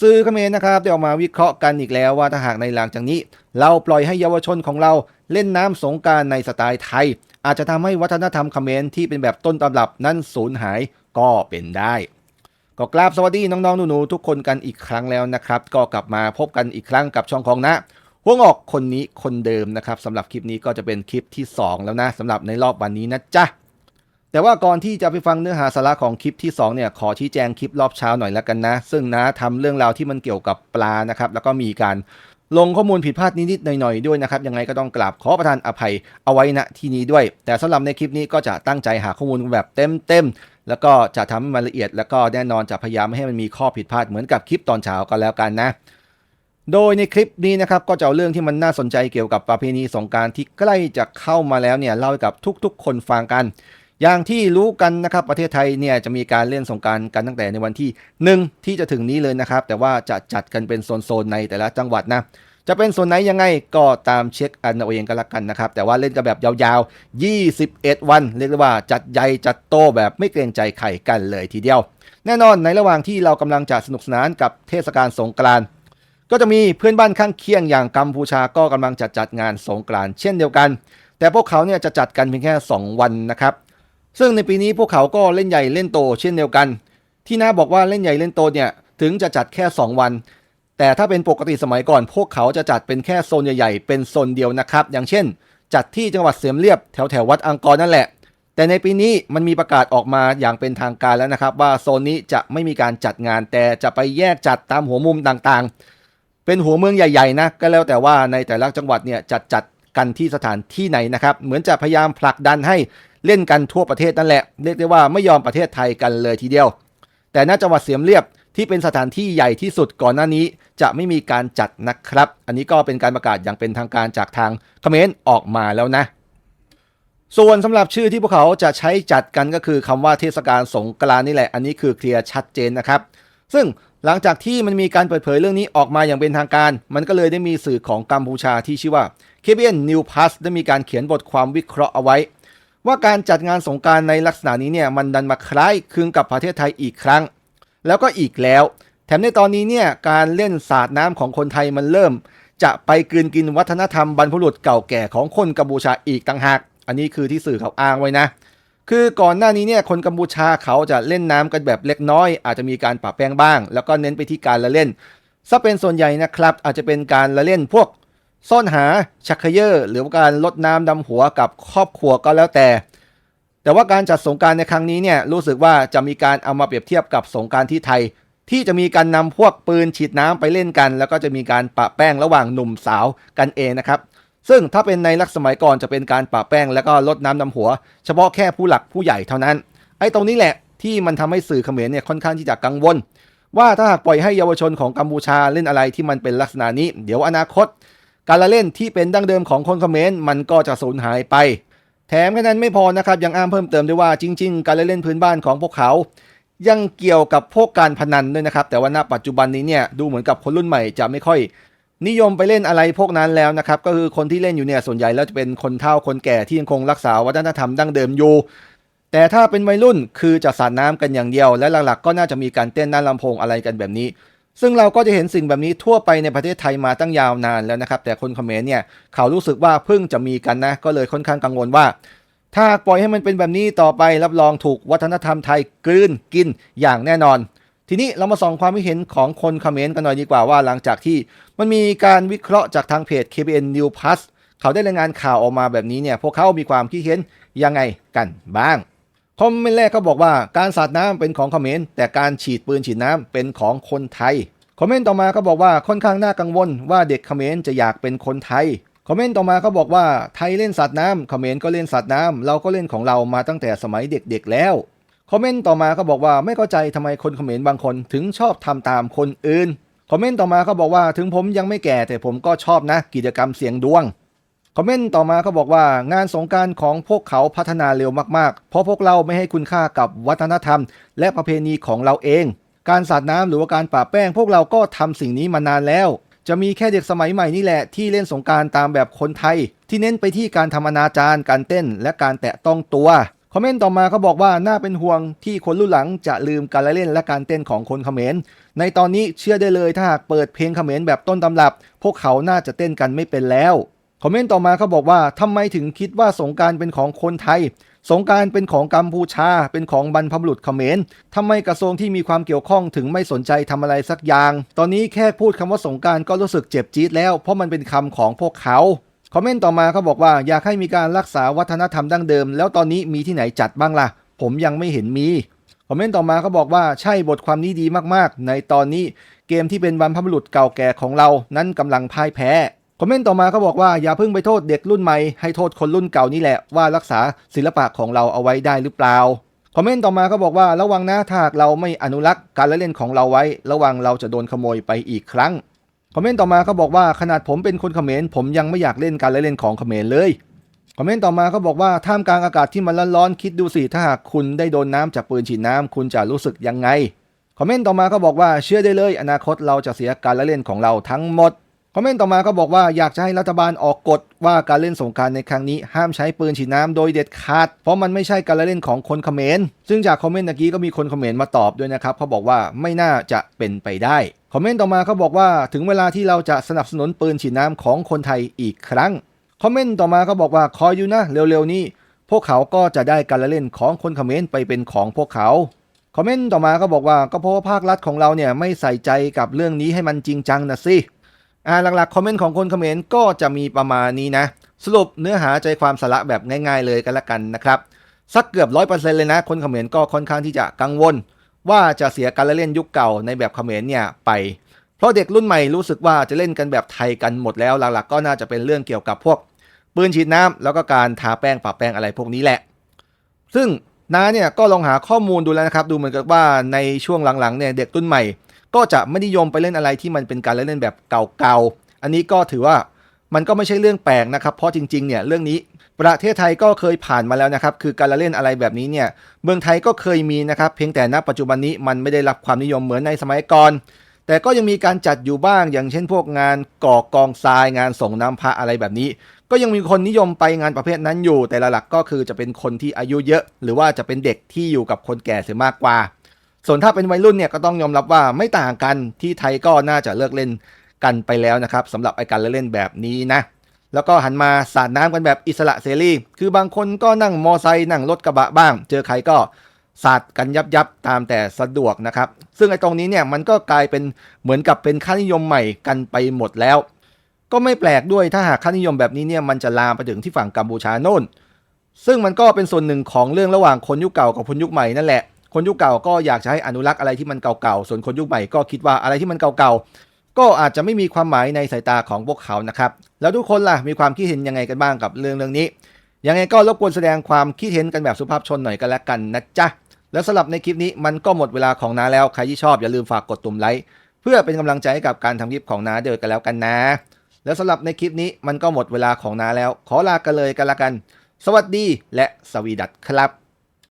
สื่อเขมรนะครับได้ออกมาวิเคราะห์กันอีกแล้วว่าถ้าหากในหลังจากนี้ เราปล่อยให้เยาวชนของเราเล่นน้ำสงการในสไตล์ไทย อาจจะทำให้วัฒนธรรมเขมรที่เป็นแบบต้นตำรับนั้นสูญหายก็เป็นได้ ก็กราบสวัสดีน้องๆหนูๆทุกคนกันอีกครั้งแล้วนะครับ ก็กลับมาพบกันอีกครั้งกับช่องของนะหัวงอกคนนี้คนเดิมนะครับสำหรับคลิปนี้ก็จะเป็นคลิปที่ 2 แล้วนะสำหรับในรอบวันนี้นะจ๊ะ แต่ว่าก่อนที่จะไปฟังเนื้อหาสาระของคลิปที่2เนี่ยขอชี้แจงคลิปรอบเช้าหน่อยแล้วกันนะ ซึ่งนะทำเรื่องราวที่มันเกี่ยวกับปลานะครับแล้วก็มีการลงข้อมูลผิดพลาดนิดๆหน่อยๆด้วยนะครับ ยังไงก็ต้องกราบขอประทานอภัยเอาไว้ณที่นี้ด้วย แต่สำหรับในคลิปนี้ก็จะตั้งใจหาข้อมูลแบบเต็มๆแล้วก็จะทำให้มันละเอียด แล้วก็แน่นอนจะพยายามไม่ให้มันมีข้อผิดพลาดเหมือนกับคลิปตอนเช้าก็แล้วกันนะโดยในคลิปนี้นะครับก็จะเอาเรื่องที่มันน่าสนใจเกี่ยวกับประเพณีสงการที่ใกล้จะเข้ามาแล้วเนี่ยเล่าให้กับทุกๆ คนฟังกัน อย่างที่รู้กันนะครับประเทศไทยเนี่ยจะมีการเล่นสงการกันตั้งแต่ในวันที่หนึ่งที่จะถึงนี้เลยนะครับ แต่ว่าจะจัดกันเป็นโซนๆในแต่ละจังหวัดนะจะเป็นโซนไหนยังไงก็ตามเช็คอันเอาเองก็แล้วกันนะครับ แต่ว่าเล่นกันแบบยาวๆ 21 วัน เรียกได้ว่าจัดใหญ่จัดโตแบบไม่เกรงใจใครกันเลยทีเดียว แน่นอนในระหว่างที่เรากำลังจะสนุกสนานกับเทศกาลสงกรานต์ก็จะมีเพื่อนบ้านข้างเคียงอย่างกัมพูชาก็กำลังจัดจัดงานสงกรานต์เช่นเดียวกัน แต่พวกเขาเนี่ยจะจัดกันเพียงแค่ 2 วันนะครับ ซึ่งในปีนี้พวกเขาก็เล่นใหญ่เล่นโต เช่นเดียวกัน ที่น้าบอกว่าเล่นใหญ่เล่นโตเนี่ยถึงจะจัดแค่ 2 วัน แต่ถ้าเป็นปกติสมัยก่อน พวกเขาจะจัดเป็นแค่โซนใหญ่ๆ เป็นโซนเดียวนะครับ อย่างเช่น จัดที่จังหวัดเสียมเรียบแถวแถววัดอังกอร์นั่นแหละ แต่ในปีนี้มันมีประกาศออกมาอย่างเป็นทางการแล้วนะครับ ว่าโซนนี้จะไม่มีการจัดงาน แต่จะไปแยกจัดตามหัวมุมต่างๆ เป็นหัวเมืองใหญ่ๆนะก็แล้วแต่ว่าในแต่ละจังหวัดเนี่ยจัดจัดกันที่สถานที่ไหนนะครับ เหมือนจะพยายามผลักดันให้ เล่นกันทั่วประเทศนั่นแหละเรียกได้ว่าไม่ยอมประเทศไทยกันเลยทีเดียว แต่ณจังหวัดเสียมเรียบที่เป็นสถานที่ใหญ่ที่สุดก่อนหน้านี้ จะไม่มีการจัดนะครับ อันนี้ก็เป็นการประกาศอย่างเป็นทางการจากทางเขมรออกมาแล้วนะ ส่วนสำหรับชื่อที่พวกเขาจะใช้จัดกันก็คือคำว่าเทศกาลสงกรานนี่แหละ อันนี้คือเคลียร์ชัดเจนนะครับ ซึ่งหลังจากที่มันมีการเปิดเผยเรื่องนี้ออกมาอย่างเป็นทางการ มันก็เลยได้มีสื่อของกัมพูชาที่ชื่อว่า KBN New Plus ได้มีการเขียนบทความวิเคราะห์เอาไว้ ว่าการจัดงานสงการในลักษณะนี้เนี่ยมันดันมาคล้ายคลึงกับประเทศไทยอีกครั้ง แล้วก็อีกแล้ว แถมในตอนนี้เนี่ยการเล่นสาดน้ำของคนไทยมันเริ่ม จะไปกลืนกินวัฒนธรรมบรรพบุรุษเก่าแก่ของคนกัมพูชาอีกต่างหาก อันนี้คือที่สื่อเขาอ้างไว้นะ คือก่อนหน้านี้เนี่ยคนกัมพูชาเขาจะเล่นน้ำกันแบบเล็กน้อย อาจจะมีการปะแป้งบ้าง แล้วก็เน้นไปที่การละเล่นซะเป็นส่วนใหญ่นะครับอาจจะเป็นการละเล่นพวก ซ่อนหาชักเขยอหรือการลดน้ำดำหัวกับครอบครัวก็แล้วแต่ แต่ว่าการจัดสงการในครั้งนี้เนี่ยรู้สึกว่าจะมีการเอามาเปรียบเทียบกับสงการที่ไทย ที่จะมีการนำพวกปืนฉีดน้ำไปเล่นกัน แล้วก็จะมีการปะแป้งระหว่างหนุ่มสาวกันเองนะครับซึ่งถ้าเป็นในลักษณะสมัยก่อนจะเป็นการปะแป้งแล้วก็ลดน้ำดำหัว เฉพาะแค่ผู้หลักผู้ใหญ่เท่านั้น ไอ้ตรงนี้แหละที่มันทำให้สื่อเขมรเนี่ยค่อนข้างที่จะกังวล ว่าถ้าหากปล่อยให้เยาวชนของกัมพูชาเล่นอะไรที่มันเป็นลักษณะนี้ เดี๋ยวอนาคต การละเล่นที่เป็นดั้งเดิมของคนเขมรมันก็จะสูญหายไป แถมแค่นั้นไม่พอนะครับยังอ้างเพิ่มเติมด้วยว่าจริง ๆ การละเล่นพื้นบ้านของพวกเขา ยังเกี่ยวกับพวกการพนันด้วยนะครับ แต่ว่าณปัจจุบันนี้เนี่ยดูเหมือนกับคนรุ่นใหม่จะไม่ค่อย นิยมไปเล่นอะไรพวกนั้นแล้วนะครับก็คือคนที่เล่นอยู่เนี่ยส่วนใหญ่แล้วจะเป็นคนเฒ่าคนแก่ที่ยังคงรักษาวัฒนธรรมดั้งเดิมอยู่แต่ถ้าเป็นวัยรุ่นคือจะสาดน้ำกันอย่างเดียว และหลักๆ ก็น่าจะมีการเต้นหน้าลำโพงอะไรกันแบบนี้ ซึ่งเราก็จะเห็นสิ่งแบบนี้ทั่วไปในประเทศไทยมาตั้งยาวนานแล้วนะครับ แต่คนเขมรเนี่ยเขารู้สึกว่าเพิ่งจะมีกันนะ ก็เลยค่อนข้างกังวลว่า ถ้าปล่อยให้มันเป็นแบบนี้ต่อไปรับรองถูกวัฒนธรรมไทยกลืนกินอย่างแน่นอน ทีนี้เรามาส่องความคิดเห็นของคนเขมรกันหน่อยดีกว่าว่า หลังจากที่มันมีการวิเคราะห์จากทางเพจ KBN New Plus เขาได้รายงานข่าวออกมาแบบนี้เนี่ยพวกเขามีความคิดเห็นยังไงกันบ้าง คอมเมนต์แรกก็บอกว่าการสาดน้ำเป็นของเขมรแต่การฉีดปืนฉีดน้ำเป็นของคนไทย คอมเมนต์ต่อมาก็บอกว่าค่อนข้างน่ากังวลว่าเด็กเขมรจะอยากเป็นคนไทย คอมเมนต์ต่อมาก็บอกว่าไทยเล่นสาดน้ำเขมรก็เล่นสาดน้ำเราก็เล่นของเรามาตั้งแต่สมัยเด็กๆแล้ว คอมเมนต์ต่อมาก็บอกว่าไม่เข้าใจทำไมคนเขมรบางคนถึงชอบทำตามคนอื่น คอมเมนต์ต่อมาก็บอกว่าถึงผมยังไม่แก่แต่ผมก็ชอบนะกิจกรรมเสียงดวง คอมเมนต์ต่อมาก็บอกว่างานสงการของพวกเขาพัฒนาเร็วมากๆ เพราะพวกเราไม่ให้คุณค่ากับวัฒนธรรม และประเพณีของเราเอง การสาดน้ำหรือว่าการปะแป้ง พวกเราก็ทำสิ่งนี้มานานแล้ว จะมีแค่เด็กสมัยใหม่นี่แหละที่เล่นสงการตามแบบคนไทย ที่เน้นไปที่การทำอนาจารการเต้น และการแตะต้องตัวคอมเมนต์ต่อมาเขาบอกว่าน่าเป็นห่วงที่คนรุ่นหลังจะลืมการเล่นและการเต้นของคนเขมร ในตอนนี้เชื่อได้เลยถ้าหากเปิดเพลงเขมรแบบต้นตำรับ พวกเขาน่าจะเต้นกันไม่เป็นแล้ว คอมเมนต์ต่อมาเขาบอกว่าทำไมถึงคิดว่าสงการเป็นของคนไทย สงการเป็นของกัมพูชา เป็นของบรรพบุรุษเขมรทำไมกระทรวงที่มีความเกี่ยวข้องถึงไม่สนใจทำอะไรสักอย่าง ตอนนี้แค่พูดคำว่าสงการก็รู้สึกเจ็บจี๊ดแล้ว เพราะมันเป็นคำของพวกเขาคอมเมนต์ต่อมาเขาบอกว่าอยากให้มีการรักษาวัฒนธรรมดั้งเดิม แล้วตอนนี้มีที่ไหนจัดบ้างล่ะ ผมยังไม่เห็นมีคอมเมนต์ต่อมาเขาบอกว่าใช่บทความนี้ดีมากๆ ในตอนนี้เกมที่เป็นบรรพบุรุษเก่าแก่ของเรานั้นกำลังพ่ายแพ้ คอมเมนต์ต่อมาเขาบอกว่าอย่าเพิ่งไปโทษเด็กรุ่นใหม่ให้โทษคนรุ่นเก่านี่แหละว่ารักษาศิลปะของเราเอาไว้ได้หรือเปล่าคอมเมนต์ต่อมาเขาบอกว่าระวังนะถ้าเราไม่อนุรักษ์การละเล่นของเราไว้ ระวังเราจะโดนขโมยไปอีกครั้งคอมเมนต์ต่อมาเขาบอกว่าขนาดผมเป็นคนเขมรผมยังไม่อยากเล่นการละเล่นของเขมรเลยคอมเมนต์ต่อมาเขาบอกว่าท่ามกลางอากาศที่มันร้อนๆคิดดูสิถ้าหากคุณได้โดนน้ำจากปืนฉีดน้ำคุณจะรู้สึกยังไงคอมเมนต์ต่อมาเขาบอกว่าเชื่อได้เลย อนาคตเราจะเสียการละเล่นของเราทั้งหมด คอมเมนต์ต่อมาเขาบอกว่าอยากจะให้รัฐบาลออกกฎว่าการเล่นสงการในครั้งนี้ห้ามใช้ปืนฉีดน้ำโดยเด็ดขาด เพราะมันไม่ใช่การเล่นของคนเขมร ซึ่งจากคอมเมนต์เมื่อกี้ก็มีคนเขมรมาตอบด้วยนะครับเขาบอกว่าไม่น่าจะเป็นไปได้ คอมเมนต์ต่อมาเขาบอกว่าถึงเวลาที่เราจะสนับสนุนปืนฉีดน้ำของคนไทยอีกครั้ง คอมเมนต์ต่อมาเขาบอกว่าคอยอยู่นะเร็วๆนี้ พวกเขาก็จะได้การเล่นของคนเขมรไปเป็นของพวกเขาคอมเมนต์ต่อมาก็บอกว่าก็เพราะว่าภาครัฐของเราเนี่ยไม่ใส่ใจกับเรื่องนี้ให้มันจริงจังนะสิ อ่าหลักๆ คอมเมนต์ของคนเขมรก็จะมีประมาณนี้นะ สรุปเนื้อหาใจความสาระแบบง่ายๆเลยกันละกันนะครับ สักเกือบร้อยเปอร์เซ็นต์เลยนะ คนเขมรก็ค่อนข้างที่จะกังวล ว่าจะเสียการเล่นยุคเก่าในแบบเขมรเนี่ยไป เพราะเด็กรุ่นใหม่รู้สึกว่าจะเล่นกันแบบไทยกันหมดแล้วหลักๆ ก็น่าจะเป็นเรื่องเกี่ยวกับพวกปืนฉีดน้ำแล้วก็การทาแป้งปะแป้งอะไรพวกนี้แหละ ซึ่งน้าเนี่ยก็ลองหาข้อมูลดูแล้วนะครับ ดูเหมือนกับว่าในช่วงหลังๆเนี่ยเด็กรุ่นใหม่ ก็จะไม่นิยมไปเล่นอะไรที่มันเป็นการเล่นแบบเก่าๆ อันนี้ก็ถือว่ามันก็ไม่ใช่เรื่องแปลกนะครับ เพราะจริงๆ เนี่ยเรื่องนี้ประเทศไทยก็เคยผ่านมาแล้วนะครับ คือการละเล่นอะไรแบบนี้เนี่ย เมืองไทยก็เคยมีนะครับ เพียงแต่ณปัจจุบันนี้มันไม่ได้รับความนิยมเหมือนในสมัยก่อน แต่ก็ยังมีการจัดอยู่บ้าง อย่างเช่น พวกงานก่อกองทรายงานส่งน้ำพระอะไรแบบนี้ ก็ยังมีคนนิยมไปงานประเภทนั้นอยู่ แต่หลักก็คือจะเป็นคนที่อายุเยอะ หรือว่าจะเป็นเด็กที่อยู่กับคนแก่เสียมากกว่า ส่วนถ้าเป็นวัยรุ่นเนี่ยก็ต้องยอมรับว่าไม่ต่างกันที่ไทยก็น่าจะเลิกเล่นกันไปแล้วนะครับสำหรับไอการเล่นแบบนี้นะแล้วก็หันมาสาดน้ำกันแบบอิสระเสรีคือบางคนก็นั่งมอไซค์นั่งรถกระบะบ้าง เจอใครก็สาดกันยับยับตามแต่สะดวกนะครับ ซึ่งไอ้ตรงนี้เนี่ยมันก็กลายเป็นเหมือนกับเป็นค่านิยมใหม่กันไปหมดแล้ว ก็ไม่แปลกด้วยถ้าหากค่านิยมแบบนี้เนี่ยมันจะลามไปถึงที่ฝั่งกัมพูชาโน่น ซึ่งมันก็เป็นส่วนหนึ่งของเรื่องระหว่างคนยุคเก่ากับคนยุคใหม่นั่นแหละ คนยุคเก่าก็อยากจะให้อนุรักษ์อะไรที่มันเก่าๆ ส่วนคนยุคใหม่ก็คิดว่าอะไรที่มันเก่าๆ ก็อาจจะไม่มีความหมายในสายตาของพวกเขานะครับ แล้วทุกคนล่ะมีความคิดเห็นยังไงกันบ้างกับเรื่องเรื่องนี้ ยังไงก็รบกวนแสดงความคิดเห็นกันแบบสุภาพชนหน่อยกันแล้วกันนะจ๊ะ แล้วสำหรับในคลิปนี้มันก็หมดเวลาของน้าแล้ว ใครที่ชอบอย่าลืมฝากกดตุ่มไลค์เพื่อเป็นกำลังใจให้กับการทำคลิปของน้าเดินกันแล้วกันนะ แล้วสำหรับในคลิปนี้มันก็หมดเวลาของน้าแล้ว ขอลากันเลยกันละกัน สวัสดีและสวีดัตครับ